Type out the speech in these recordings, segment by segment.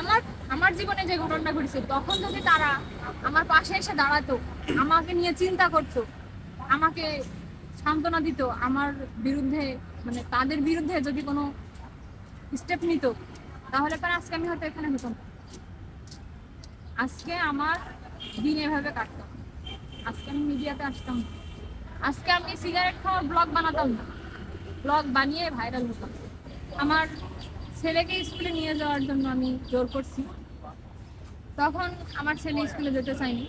আমার আমার জীবনে যে ঘটনাটা ঘটেছে, তখন যদি তারা আমার পাশে এসে দাঁড়াতো, আমাকে নিয়ে চিন্তা করতো, আমাকে সান্ত্বনা দিত, আমার বিরুদ্ধে মানে তাদের বিরুদ্ধে যদি কোনো স্টেপ নিত, তাহলে পরে আজকে আমি হয়তো এখানে হতাম আজকে আমার দিন এভাবে কাটতাম। আজকে আমি মিডিয়াতে আসতাম আজকে আমি সিগারেট খাওয়ার ব্লগ বানাতাম ব্লগ বানিয়ে ভাইরাল হতাম। আমার ছেলেকে স্কুলে নিয়ে যাওয়ার জন্য আমি জোর করছি। তখন আমার ছেলে স্কুলে যেতে চায়নি।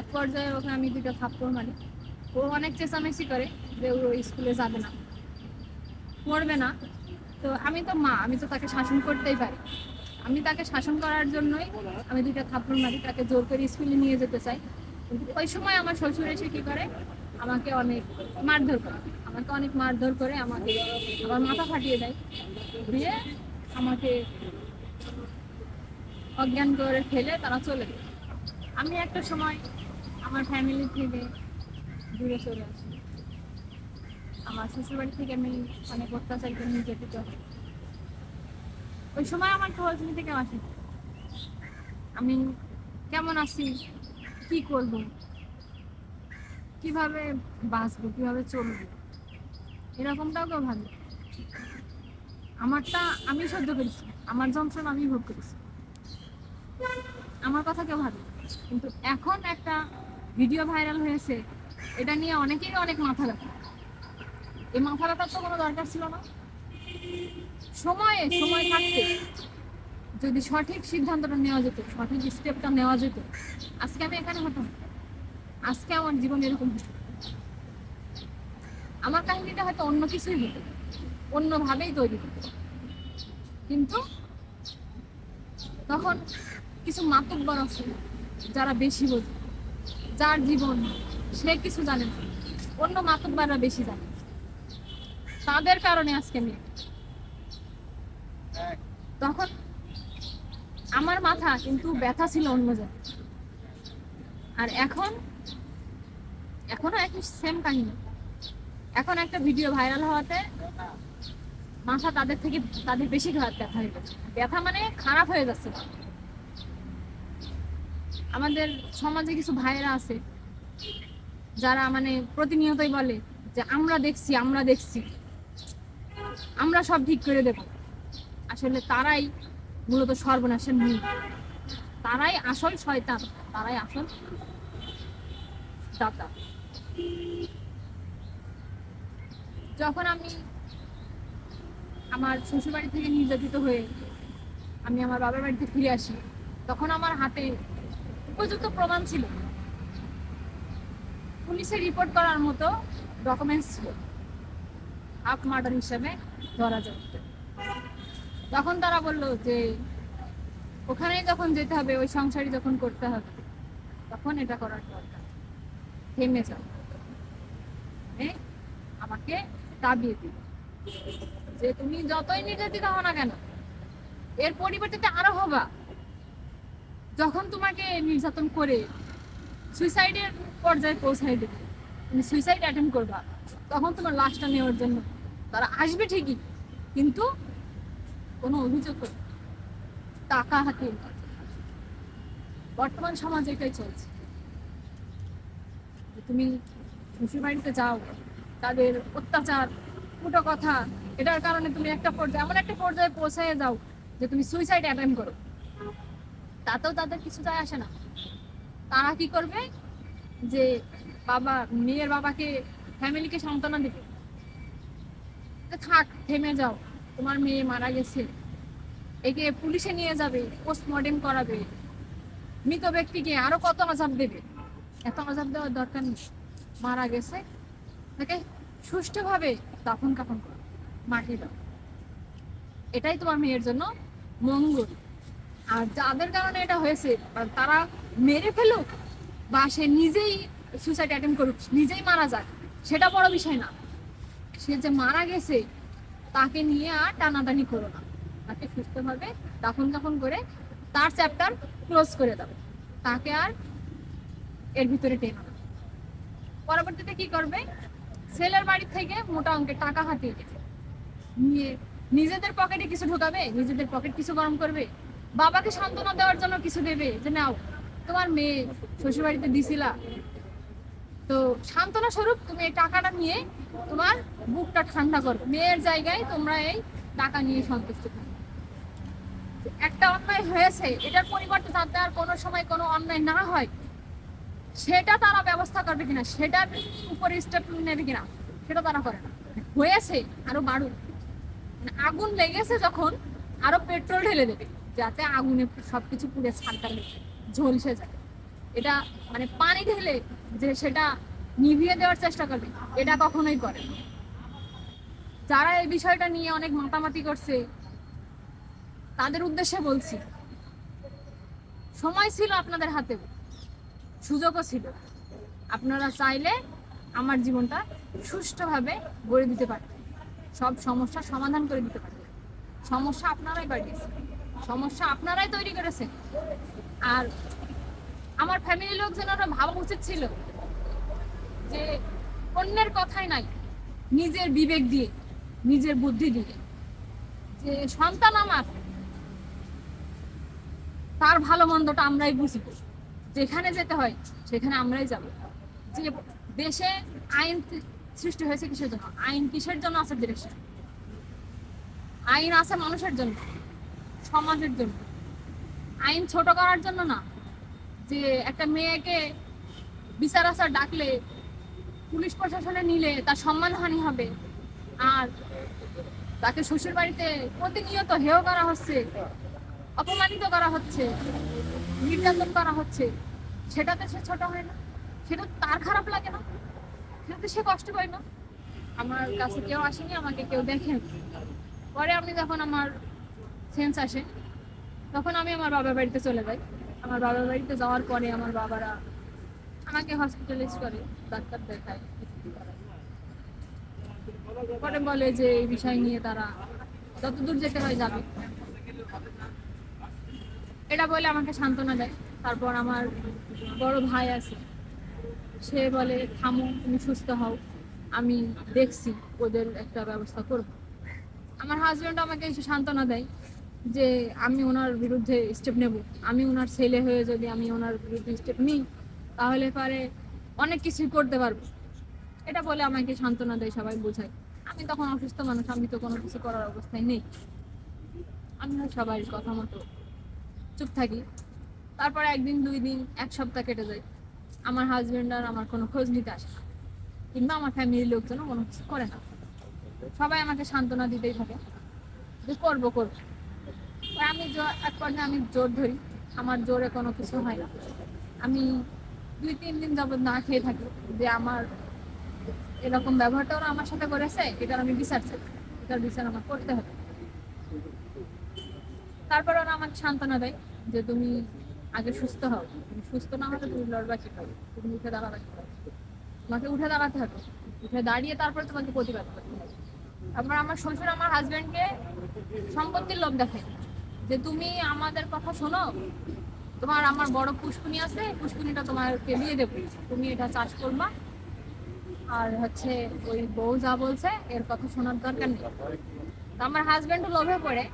এক পর্যায়ে ওকে আমি দুটো থাপ্পড় মারি। ও অনেক চেঁচামেচি করে যে ও স্কুলে যাবে না, পড়বে না। তো আমি তো মা, আমি তো তাকে শাসন করতেই পারি। আমি তাকে শাসন করার জন্যই আমি দুইটা থাপ্পড় মারি, তাকে জোর করে স্কুলে নিয়ে যেতে চাই। ওই সময় আমার শ্বশুর এসে কি করে, আমাকে অনেক মারধর করে, আমাকে অনেক মারধর করে, আমাকে আমার মাথা ফাটিয়ে দেয়। দিয়ে আমাকে অজ্ঞান করে ফেলে তারা চলে যায়। আমি একটা সময় আমার ফ্যামিলি থেকে দূরে চলে আসি। আমার শ্বশুরবাড়ি থেকে আমি অনেক অত্যাচারিত নির্যাতিত হই। ওই সময় আমার খোঁজ নিতে কেউ আসে। আমি কেমন আছি? কি করব? কীভাবে বাঁচবো? কীভাবে চলবো? এরকমটাও কেউ ভাবে। আমারটা আমি সহ্য করেছি। আমার যন্ত্রণা আমি ভোগ করেছি। আমার কথা কেউ ভাবে কিন্তু এখন একটা ভিডিও ভাইরাল হয়েছে, এটা নিয়ে অনেকেই অনেক মাথা ব্যথা। এই মাথা ব্যথার তো কোনো দরকার ছিল না। সময়ে, সময় থাকতে যদি সঠিক সিদ্ধান্তটা নেওয়া যেত, সঠিক স্টেপটা নেওয়া যেত, আজকে আমি এখানে হতাম। আজকে আমার জীবন এরকম হতো আমার কাহিনীটা হয়তো অন্য কিছুই হতো অন্যভাবেই তৈরি হতো। কিন্তু তখন কিছু মাতব্বর আছে যারা বেশি বোঝে। যার জীবন সে কিছু জানে না, অন্য মাতব্বররা বেশি জানে। তাদের কারণে আজকে আমি তখন আমার মাথা কিন্তু ব্যথা ছিল অন্য জায়গায়। আর এখন, এখনও একই সেম কাহিনী। এখন একটা ভিডিও ভাইরাল হওয়াতে মাথা তাদের থেকে, তাদের বেশি খারাপ ব্যথা হয়ে গেছে ব্যথা মানে খারাপ হয়ে যাচ্ছে। আমাদের সমাজে কিছু ভাইয়েরা আছে, যারা মানে প্রতিনিয়তই বলে যে, আমরা দেখছি আমরা দেখছি। আমরা সব ঠিক করে দেব। আসলে তারাই মূলত সর্বনাশের মূল। তারাই আসল শয়তান, তারাই আসল দাতা। যখন আমি আমার শ্বশুরবাড়ি থেকে নির্যাতিত হয়ে আমি আমার বাবার বাড়িতে ফিরে আসি, তখন আমার হাতে উপযুক্ত প্রমাণ ছিল। পুলিশে রিপোর্ট করার মতো ডকুমেন্টস ছিল। হাফ মার্ডার হিসেবে ধরা যায়। তখন তারা বলল যে, ওখানেই যখন যেতে হবে, ওই সংসারই যখন করতে হবে, তখন এটা করার দরকার। থেমে যাও। আমাকে দাবিয়ে দিল। যে তুমি যতই নির্যাতিত হও না কেন, এর পরিবর্তে আরও হবা। যখন তোমাকে নির্যাতন করে সুইসাইডের পর্যায়ে পৌঁছাই দেবে, তুমি সুইসাইড অ্যাটেম্প করবা, তখন তোমার লাশটা নেওয়ার জন্য। তারা আসবে ঠিকই, কিন্তু কোনো অভিযোগ করবে টাকা হাতে বর্তমান সমাজে এটাই চলছে। তুমি শ্বশুর বাড়িতে যাও, তাদের অত্যাচার ফুটো কথা এটার কারণে তুমি একটা পর্যায়ে, এমন একটা পর্যায়ে পৌঁছায় যাও যে তুমি সুইসাইড অ্যাটেম্প করো। তাতেও তাদের কিছু যায় আসে না। তারা কি করবে? যে বাবা, মেয়ের বাবাকে ফ্যামিলিকে সান্ত্বনা দিবে। থাক, থেমে যাও, তোমার মেয়ে মারা গেছে। একে পুলিশে নিয়ে যাবে পোস্টমর্টেম করাবে। মৃত ব্যক্তিকে আরও কত আজাব দেবে? এত আজাব দেওয়ার দরকার নেই। মারা গেছে, তাকে সুষ্ঠুভাবে দাফন কাফন করো। মাটি দাও এটাই তোমার মেয়ের জন্য মঙ্গল। আর যাদের কারণে এটা হয়েছে তারা মেরে ফেলুক বা সে নিজেই সুসাইড অ্যাটেম্প করুক, নিজেই মারা যাক, সেটা বড় বিষয় না। সে যে মারা গেছে, তাকে নিয়ে আর টানাটানি করো না। তাকে সুস্থভাবে দাফন কাফন করে তার চ্যাপ্টার ক্লোজ করে দাও। তাকে আর এর ভিতরে টেনো না। পরবর্তীতে কি করবে? ছেলের বাড়ি থেকে মোটা অঙ্কের টাকা হাতিয়ে নিজেদের পকেটে কিছু ঢোকাবে? নিজেদের পকেট কিছু গরম করবে? বাবাকে সান্ত্বনা দেওয়ার জন্য কিছু দেবে? যে নাও, তোমার মেয়ে শ্বশুরবাড়িতে দিছিলা। তো সান্ত্বনা স্বরূপ তুমি এই টাকাটা নিয়ে তোমার বুকটা ঠান্ডা করো। মেয়ের জায়গায় তোমরা এই টাকা নিয়ে সন্তুষ্ট থাকো। একটা অন্যায় হয়েছে, এটার পরিবর্তে যাতে আর কোনো সময় কোনো অন্যায় না হয়। সেটা তারা ব্যবস্থা করবে কিনা, সেটার উপরে স্টেপ নেবে কিনা, সেটা তারা করে না। হয়েছে, আরও বাড়ুক। আগুন লেগেছে যখন আরও পেট্রোল ঢেলে দেবে, যাতে আগুনে সবকিছু পুড়ে ছাড়টা ঝলসে যায়। এটা মানে পানি ঢেলে যে সেটা নিভিয়ে দেওয়ার চেষ্টা করবে, এটা কখনোই করে যারা এই বিষয়টা নিয়ে অনেক মাতামাতি করছে, তাদের উদ্দেশ্যে বলছি, সময় ছিল আপনাদের হাতে, সুযোগও ছিল। আপনারা চাইলে আমার জীবনটা সুষ্ঠুভাবে গড়ে দিতে পারতেন। সব সমস্যার সমাধান করে দিতে পারতেন সমস্যা আপনারাই বাড়িয়েছেন সমস্যা আপনারাই তৈরি করেছেন আর আমার ফ্যামিলির ওরা ভাবা উচিত ছিল যে অন্যের কথাই নাই, নিজের বিবেক দিয়ে, নিজের বুদ্ধি দিয়ে যে সন্তান আমার, তার ভালো মন্দটা আমরাই বুঝি। যেখানে যেতে হয়, সেখানে আমরাই যাব। যে দেশে আইন সৃষ্টি হয়েছে কিসের জন্য? আইন কিসের জন্য আছে দেশে আইন আছে মানুষের জন্য, সমাজের জন্য। আইন ছোট করার জন্য না, যে একটা মেয়েকে বিচার আচার ডাকলে, পুলিশ প্রশাসনে নিলে তার সম্মানহানি হবে, আর তাকে শ্বশুর বাড়িতে প্রতিনিয়ত হেয় করা হচ্ছে, অপমানিত করা হচ্ছে, নির্যাতন করা হচ্ছে, সেটাতে সে ছোট হয় না? সেটা তার খারাপ লাগে না? সেটাতে সে কষ্ট পায় না। আমার কাছে কেউ আসেনি, আমাকে কেউ দেখেন। পরে আমি যখন আমার সেন্স আসে, তখন আমি আমার বাবার বাড়িতে চলে যাই। আমার বাবার বাড়িতে যাওয়ার পরে আমার বাবারা আমাকে হসপিটালাইজ করে, ডাক্তার দেখায়। পরে বলে যে এই বিষয় নিয়ে তারা যতদূর যেতে হয় যাবে। এটা বলে আমাকে সান্ত্বনা দেয়। তারপর আমার বড় ভাই আছে সে বলে, থামো, তুমি সুস্থ হও, আমি দেখছি ওদের একটা ব্যবস্থা করব। আমার হাজব্যান্ড আমাকে এসে সান্ত্বনা দেয় যে, আমি ওনার বিরুদ্ধে স্টেপ নেব। আমি ওনার ছেলে হয়ে যদি আমি ওনার বিরুদ্ধে স্টেপ নিই, তাহলে পারে অনেক কিছুই করতে পারব। এটা বলে আমাকে সান্ত্বনা দেয়, সবাই বোঝায়। আমি তখন অসুস্থ মানুষ, আমি তো কোনো কিছু করার অবস্থায় নেই। আমি সবাই কথা মতো চুপ থাকি। তারপরে একদিন, দুই দিন, এক সপ্তাহ কেটে যায়। আমার হাজবেন্ড আর আমার কোনো খোঁজ নিতে আসে না। কিংবা আমার ফ্যামিলির লোকজনও কোনো কিছু করে না। সবাই আমাকে সান্ত্বনা দিতেই থাকে যে করব করব। আমি এক পর্যায়ে আমি জোর ধরি, আমার জোরে কোনো কিছু হয় না। আমি দুই, তিন দিন যাবৎ না খেয়ে থাকি যে আমার এরকম ব্যবহারটা ওরা আমার সাথে করেছে, এটার আমি বিচার চাই। এটার বিচার আমার করতে হবে। তারপর ওরা আমাকে সান্ত্বনা দেয় যে তুমি আগে সুস্থ হও। তুমি সুস্থ না হলে তুমি লড়বা কি পাবে তুমি উঠে দাঁড়াবা কি পাবে তোমাকে উঠে দাঁড়াতে হবে। উঠে দাঁড়িয়ে তারপরে তোমাকে প্রতিবাদ করতে হবে। তারপর আমার শ্বশুর আমার হাজবেন্ডকে সম্পত্তির লোভ দেখায়। যে তুমি আমাদের কথা শোনো তোমার আমার বড় পুষ্কুনি আছে পুষ্কুনিটা তোমাকে দিয়ে দেবো। তুমি এটা চাষ করবা। আর হচ্ছে ওই বউ যা বলছে এর কথা শোনার দরকার নেই। আমার হাজবেন্ডও লোভে পড়ে।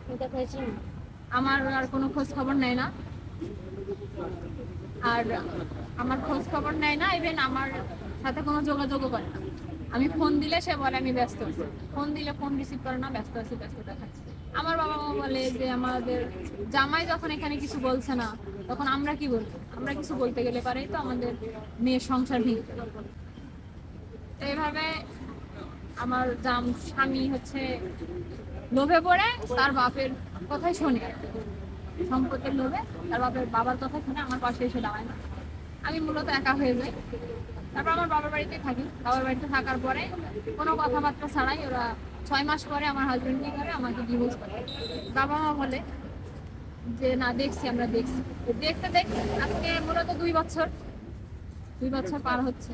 আমার আর কোনো খোঁজ খবর নেয় না। আর আমার খোঁজ খবর নেয় না ইভেন আমার সাথে কোনো যোগাযোগও করে না। আমি ফোন দিলে সে বলে আমি ব্যস্ত আছি। ফোন দিলে ফোন রিসিভ করে না, ব্যস্ত আছি, ব্যস্ত দেখাচ্ছে। আমার বাবা মা বলে যে আমাদের জামাই যখন এখানে কিছু বলছে না, তখন আমরা কি বলব? আমরা কিছু বলতে গেলে পারেই তো আমাদের মেয়ের সংসার ভেঙে এইভাবে আমার জাম স্বামী হচ্ছে লোভে পড়ে, তার বাপের কথাই শোনে সম্পত্তির লোভে, তার বাবার বাবার কথা শুনে আমার পাশে এসে দাঁড়ায়। না আমি মূলত একা হয়ে যাই। তারপর আমার বাবার বাড়িতে থাকি। বাবার বাড়িতে থাকার পরে কোনো কথাবার্তা ছাড়াই ওরা ছয় মাস পরে আমার হাজবেন্ড নিয়ে করে আমাকে ডিভোর্স করে। বাবা মা বলে যে, না, দেখছি, আমরা দেখছি। দেখতে দেখতে আজকে মূলত দুই বছর। দুই বছর পার হচ্ছে।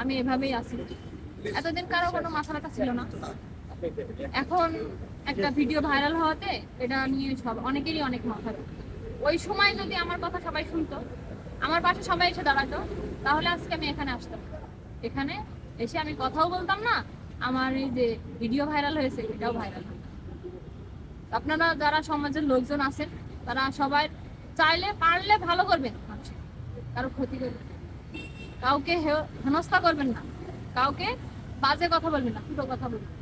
আমি এভাবেই আছি। এতদিন কারও কোনো মাথা ব্যথা ছিল না। এখন একটা ভিডিও ভাইরাল হওয়াতে এটা নিয়ে সব অনেকেরই অনেক মাথা ওই সময় যদি আমার কথা সবাই শুনতো আমার পাশে সবাই এসে দাঁড়াতো তাহলে আজকে আমি এখানে আসতাম। এখানে এসে আমি কথাও বলতাম না আমার এই যে ভিডিও ভাইরাল হয়েছে এটাও ভাইরাল আপনারা যারা সমাজের লোকজন আছেন তারা সবাই চাইলে পারলে ভালো করবেন মানুষের কারও ক্ষতি করবেন কাউকে হেনস্থা করবেন না। কাউকে বাজে কথা বলবেন না পুরো কথা বলবেন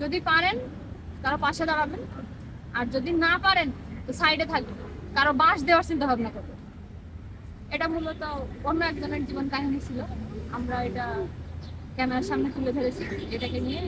যদি পারেন তারা পাশে দাঁড়াবেন। আর যদি না পারেন, তো সাইডে থাকবেন। কারও বাঁশ দেওয়ার চিন্তা ভাবনা করবেন। এটা মূলত অন্য একজনের জীবন কাহিনী ছিল। আমরা এটা ক্যামেরার সামনে তুলে ধরেছি। এটাকে নিয়ে